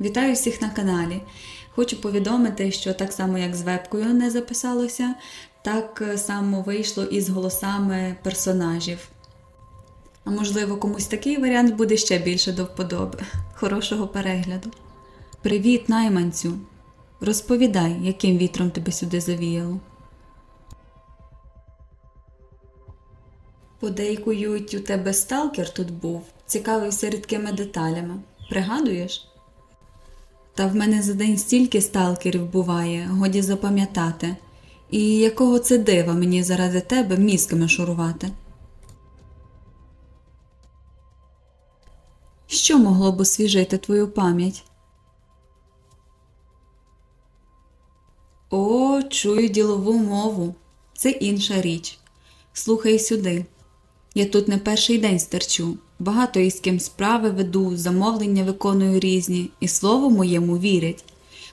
Вітаю всіх на каналі. Хочу повідомити, що так само як з вебкою не записалося, так само вийшло і з голосами персонажів. А можливо, комусь такий варіант буде ще більше до вподоби. Хорошого перегляду. Привіт, найманцю. Розповідай, яким вітром тебе сюди завіяло. Подейкують, у тебе сталкер тут був, цікавився рідкими деталями. Пригадуєш? Та в мене за день стільки сталкерів буває, годі запам'ятати. І якого це дива мені заради тебе мізками шурувати? Що могло б освіжити твою пам'ять? О, чую ділову мову. Це інша річ. Слухай сюди. Я тут не перший день стерчу. Багато із ким справи веду, замовлення виконую різні, і слово моєму вірять.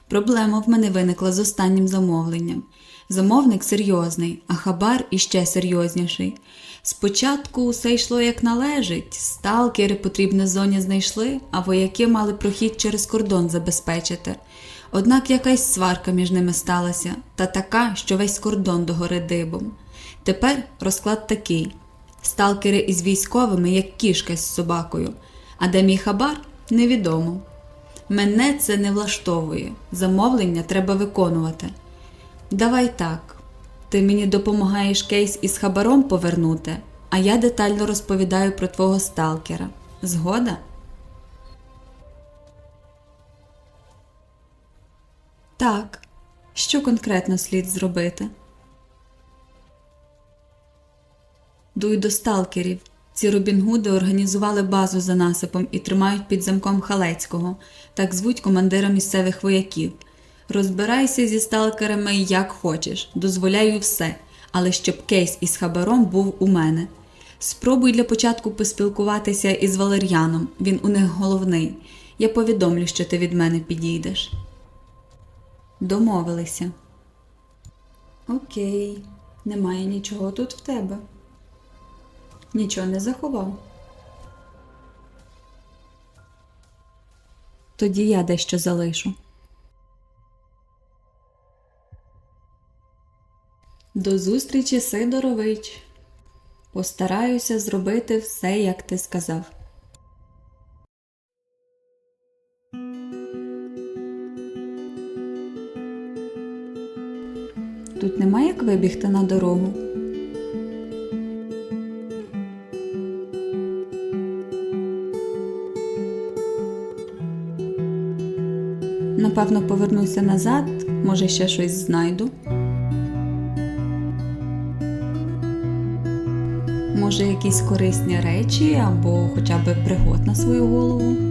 Проблема в мене виникла з останнім замовленням. Замовник серйозний, а хабар іще серйозніший. Спочатку усе йшло як належить, сталкери потрібне зоні знайшли, а вояки мали прохід через кордон забезпечити. Однак якась сварка між ними сталася, та така, що весь кордон догори дибом. Тепер розклад такий: сталкери із військовими, як кішка з собакою, а де мій хабар невідомо. Мене це не влаштовує, замовлення треба виконувати. Давай так. Ти мені допомагаєш кейс із хабаром повернути, а я детально розповідаю про твого сталкера. Згода? Так. Що конкретно слід зробити? Дуй до сталкерів. Ці Робінгуди організували базу за насипом і тримають під замком Халецького, так звуть командира місцевих вояків. Розбирайся зі сталкерами як хочеш, дозволяю все, але щоб кейс із хабаром був у мене. Спробуй для початку поспілкуватися із Валер'яном, він у них головний. Я повідомлю, що ти від мене підійдеш. Домовилися. Окей, немає нічого тут в тебе. Нічого не заховав. Тоді я дещо залишу. До зустрічі, Сидорович. Постараюся зробити все, як ти сказав. Тут немає як вибігти на дорогу. Напевно, повернуся назад, може ще щось знайду. Може, якісь корисні речі або хоча б пригод на свою голову.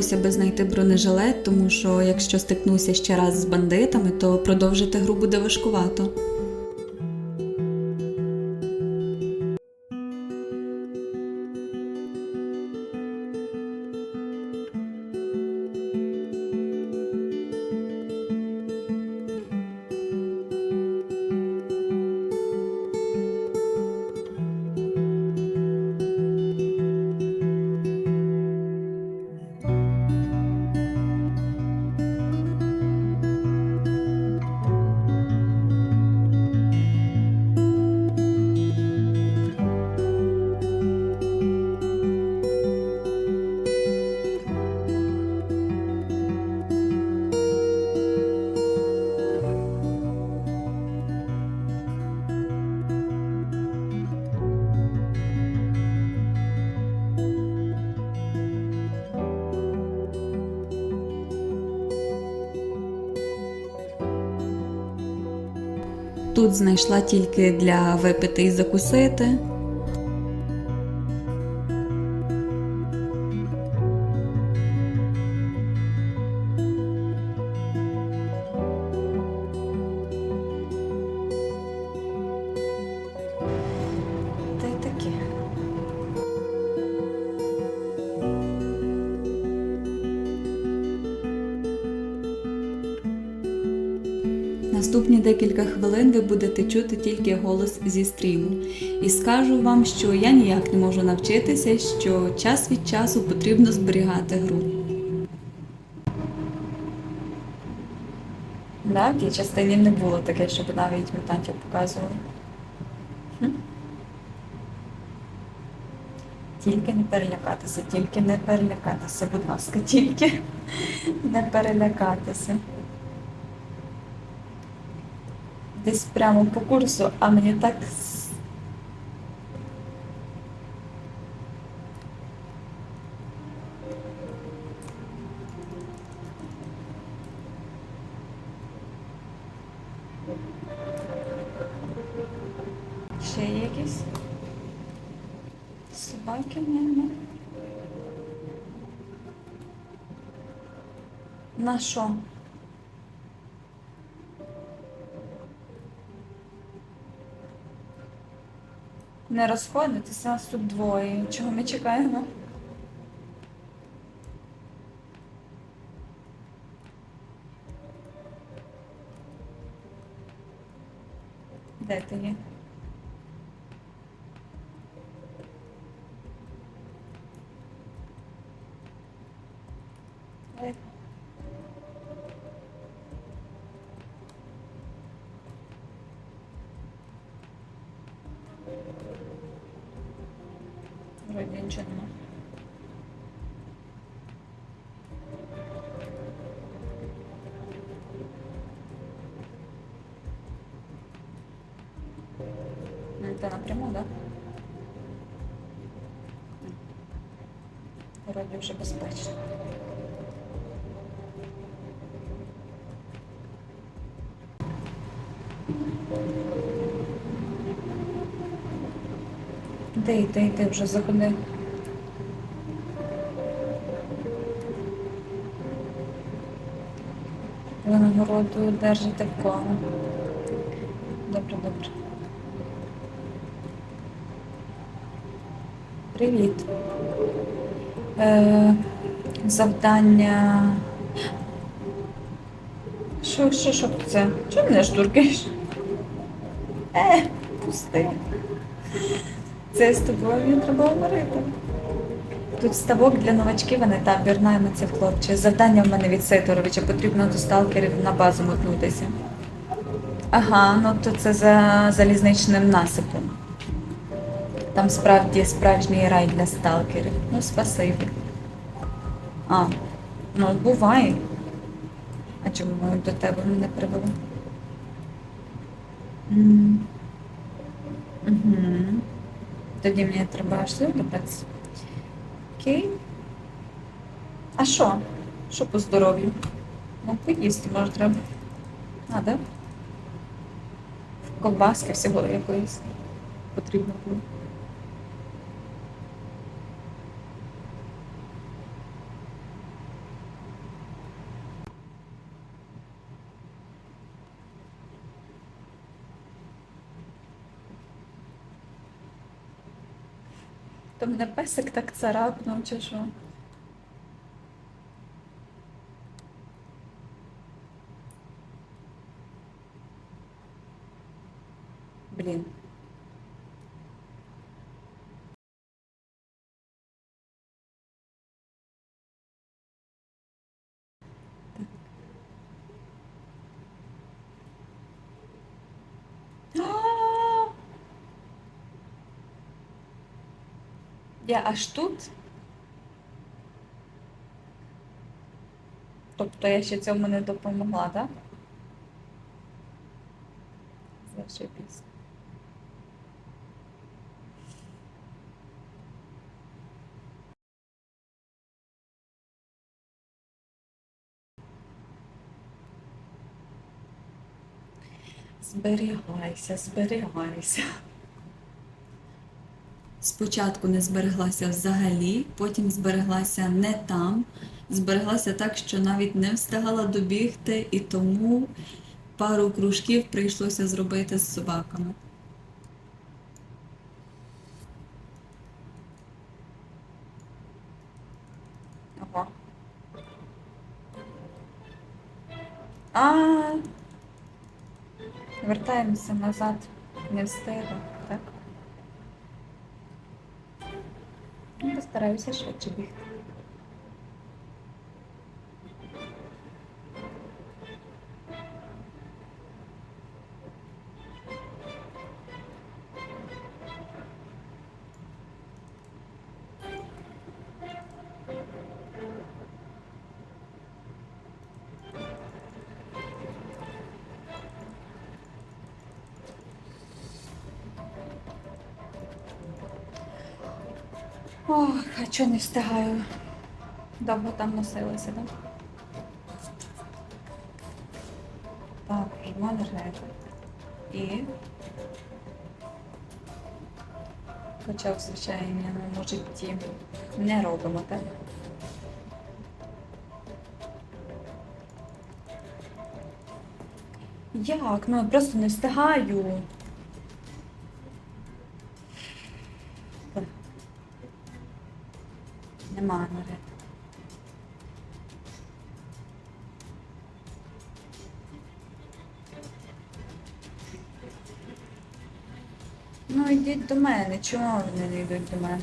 Здалося би знайти бронежилет, тому що якщо стикнуся ще раз з бандитами, то продовжити гру буде важкувато. Тут знайшла тільки для випити і закусити. Наступні декілька хвилин ви будете чути тільки голос зі стріму. І скажу вам, що я ніяк не можу навчитися, що час від часу потрібно зберігати гру. Да, в тій частині не було таке, щоб навіть мутантів показували. Тільки не перелякатися, тільки не перелякатися, будь ласка, тільки не перелякатися. Десь прямо по курсу, а мені так. Ще є? Собаки, мабуть. На? Не розходитися, нас тут двоє. Чого ми чекаємо? Де ти є? Де? Вроді нічого нема. Ну, Это напряму, да? Вже безпечно. Де йти, йти вже заходи. Ви нагороду держите в кого? Добре, добре. Привіт. Е, завдання. Що, що, що це? Чого мене штуркаєш? Е, пусти. Це з тобою не треба говорити. Тут ставок для новачків, а не табір наймиці в хлопче. Завдання в мене від Сидоровича. Потрібно до сталкерів на базу мотнутися. Ага, ну то це за залізничним насипом. Там справді справжній рай для сталкерів. Ну, спасибі. А, ну буває. А чому ми до тебе мене привели? Угу. Тоді мені треба аж добратися. Окей. А що? Що по здоров'ю? Ну, поїсти може треба. А, да? Ковбаски всього якоїсь потрібно було. То мене песик так царапнув, чи що? Блін. А! Я аж тут. Тобто я ще цьому не допомогла, так? Зашибісь. Зберігайся, зберігайся. Спочатку не збереглася взагалі, потім збереглася не там, збереглася так, що навіть не встигала добігти, і тому пару кружків прийшлося зробити з собаками. А, вертаємося назад. Не встигла, Ну, Постараюся швидше бігти. Чого не встигаю? Довго там носилася, так? Так, жмо енергетик. І хоча в звичайному житті не робимо, так? Як? Ну я просто не встигаю. До мене. Чому вони не йдуть до мене?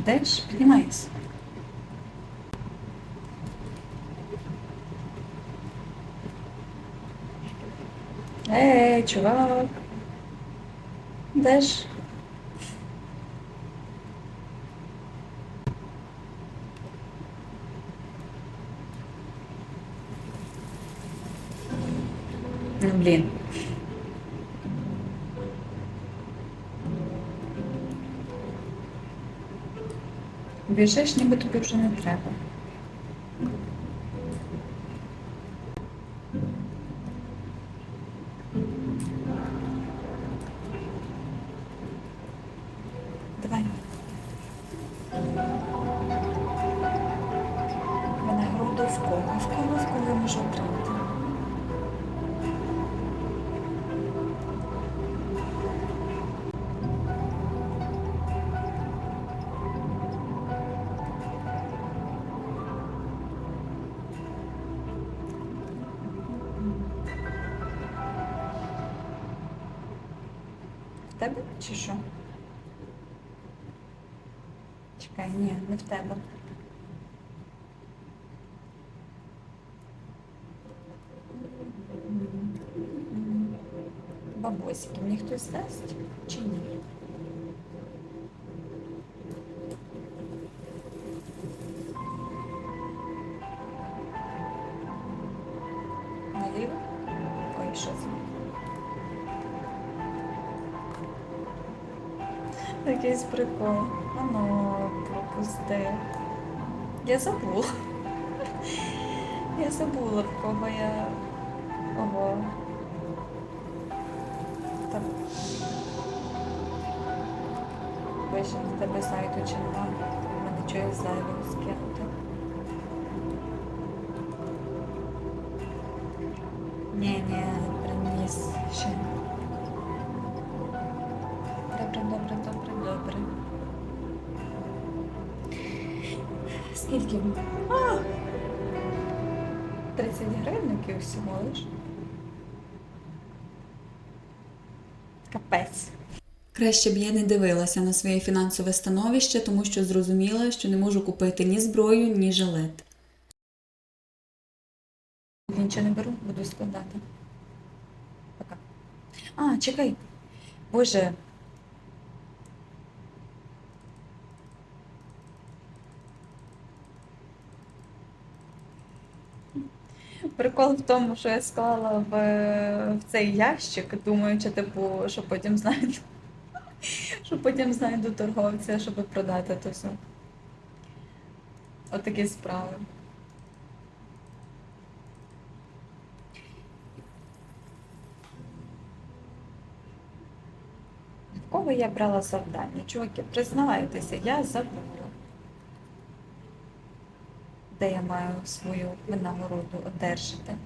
Entende? E mais. Hey, tchau, Deixa. Біжиш, ніби тобі вже не треба. Давай. Мене груди в кого, в кого, в тебе чи що? Чекай, ні, не в тебе. Бабосики, мені хтось дасть чи ні? Прикол. А ну. Я забула. Я забула, в кого я. Ого. Так. Вийшов з тебе сайту чи нема. Мене чогось зайвого скинути. Ні, ні, приніс ще. Добре, добре, добре, добре. Скільки? А! 30 гривників всього лиш. Капець. Краще б я не дивилася на своє фінансове становище, тому що зрозуміла, що не можу купити ні зброю, ні жилет. Нічого не беру, буду складати. Пока. А, чекай. Боже. Прикол в тому, що я склала в, в цей ящик, думаючи, типу, що потім знайду. Що потім знайду торговця, щоб продати то все. Отакі справи. В кого я брала завдання? Чуваки, признавайтеся, я забула. Де я маю свою винагороду одержати?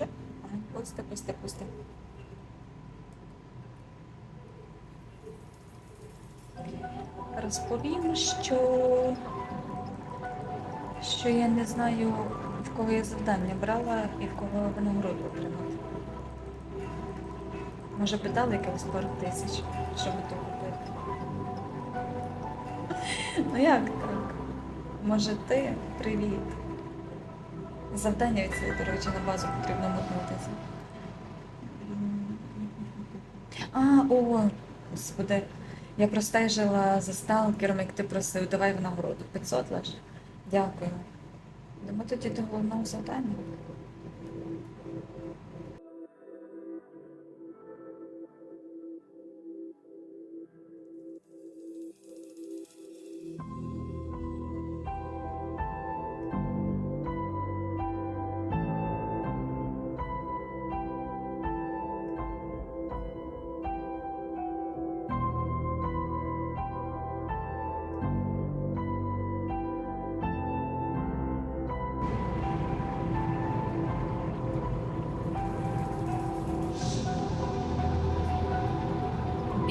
А, Пусте, пусте, пусте. Розповім, що, що я не знаю, в кого я завдання брала і в кого винагороду отримати. Може би дали якихось пару тисяч, щоб то купити. Ну як так? Може ти? Привіт. Завдання від цієї, до речі, на базу потрібно мотнутися. А, о, господи. Я простежила за сталкером, як ти просив, давай винагороду. 500 лише. Дякую. Йдемо тоді до головного завдання.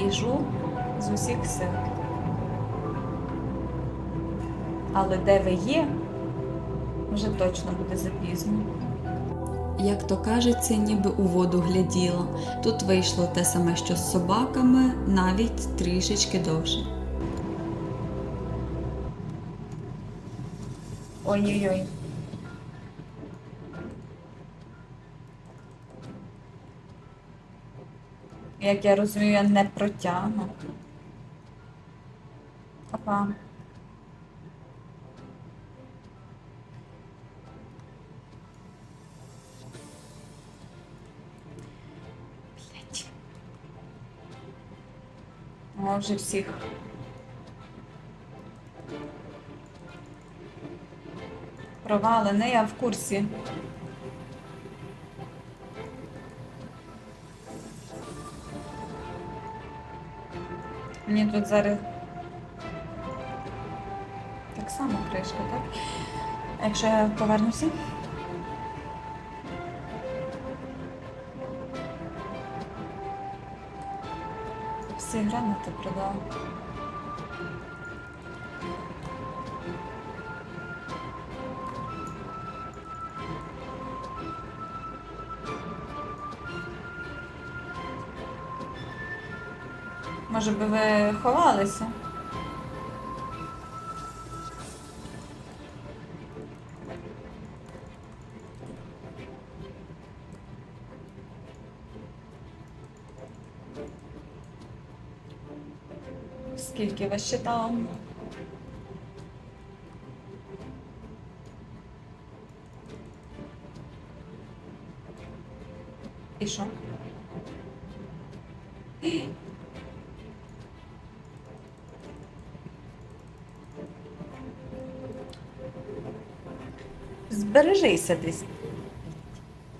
Біжу з усіх сил. Але де ви є, вже точно буде запізно. Як то кажеться, ніби у воду гляділа. Тут вийшло те саме, що з собаками, навіть трішечки довше. Ой-ой-ой. Як я розумію, я не протягну. Блять. О, вже всіх. Провалений, я в курсі. Мені тут зараз так само кришка, так? Якщо я повернуся. Всі гранати продала. Може би ви ховалися? Скільки вас ще там? І що? Збережися десь.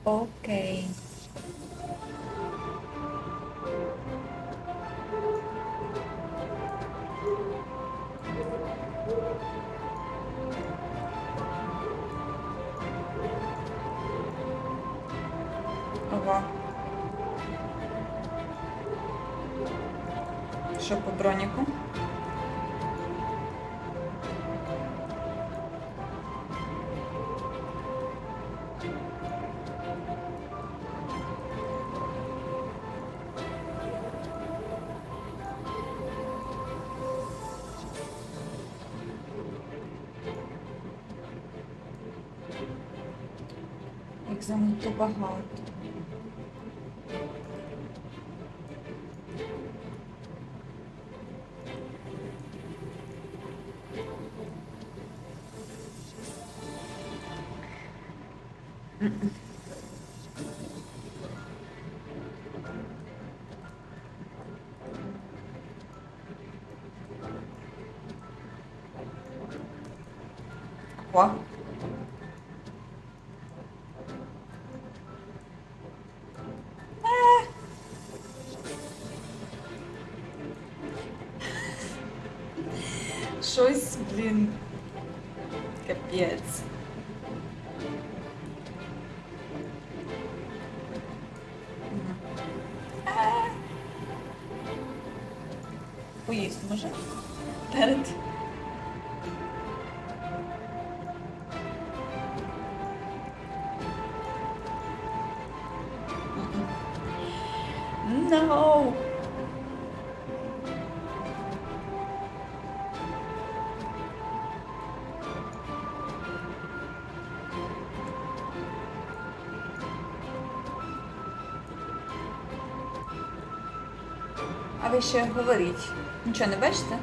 Окей. Їх занадто багато. Капець. Поїсть може? Перед. Ще говорить. Нічого не бачите?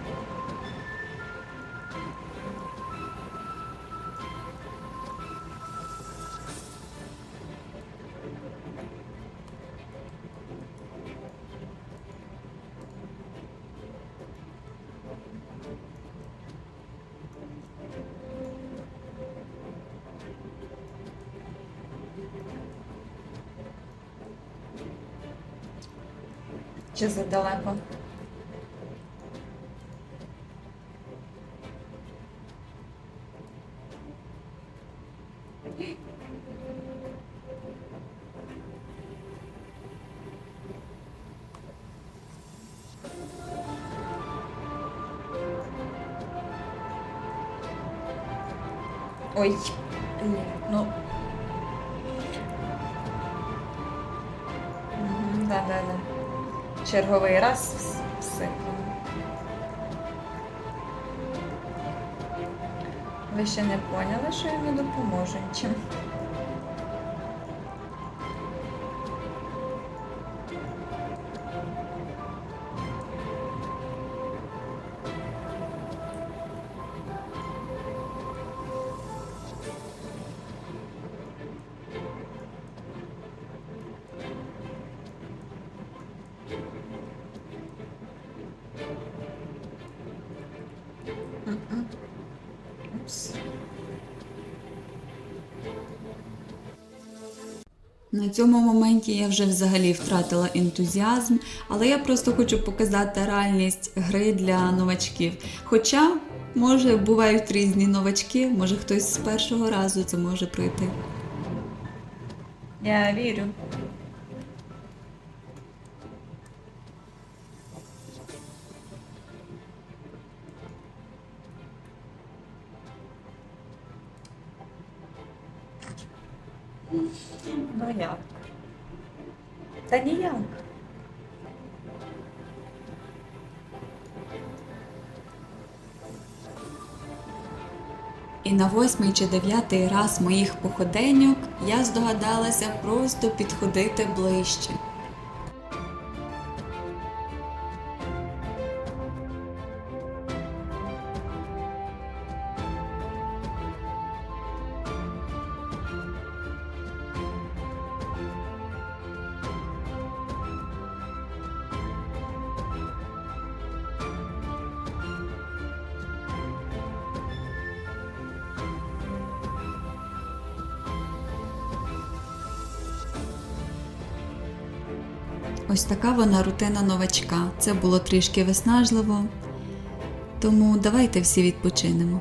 Чи задалеко? Ой, ну. Да, да, да. Черговий раз вс- Ви ще не поняли, що я не допоможу нічим. Цьому моменті я вже взагалі втратила ентузіазм, але я просто хочу показати реальність гри для новачків. Хоча, може, бувають різні новачки, може хтось з першого разу це може пройти. Я вірю. На восьмий чи дев'ятий раз моїх походеньок я здогадалася просто підходити ближче. Ось така вона рутина новачка. Це було трішки виснажливо. Тому давайте всі відпочинемо.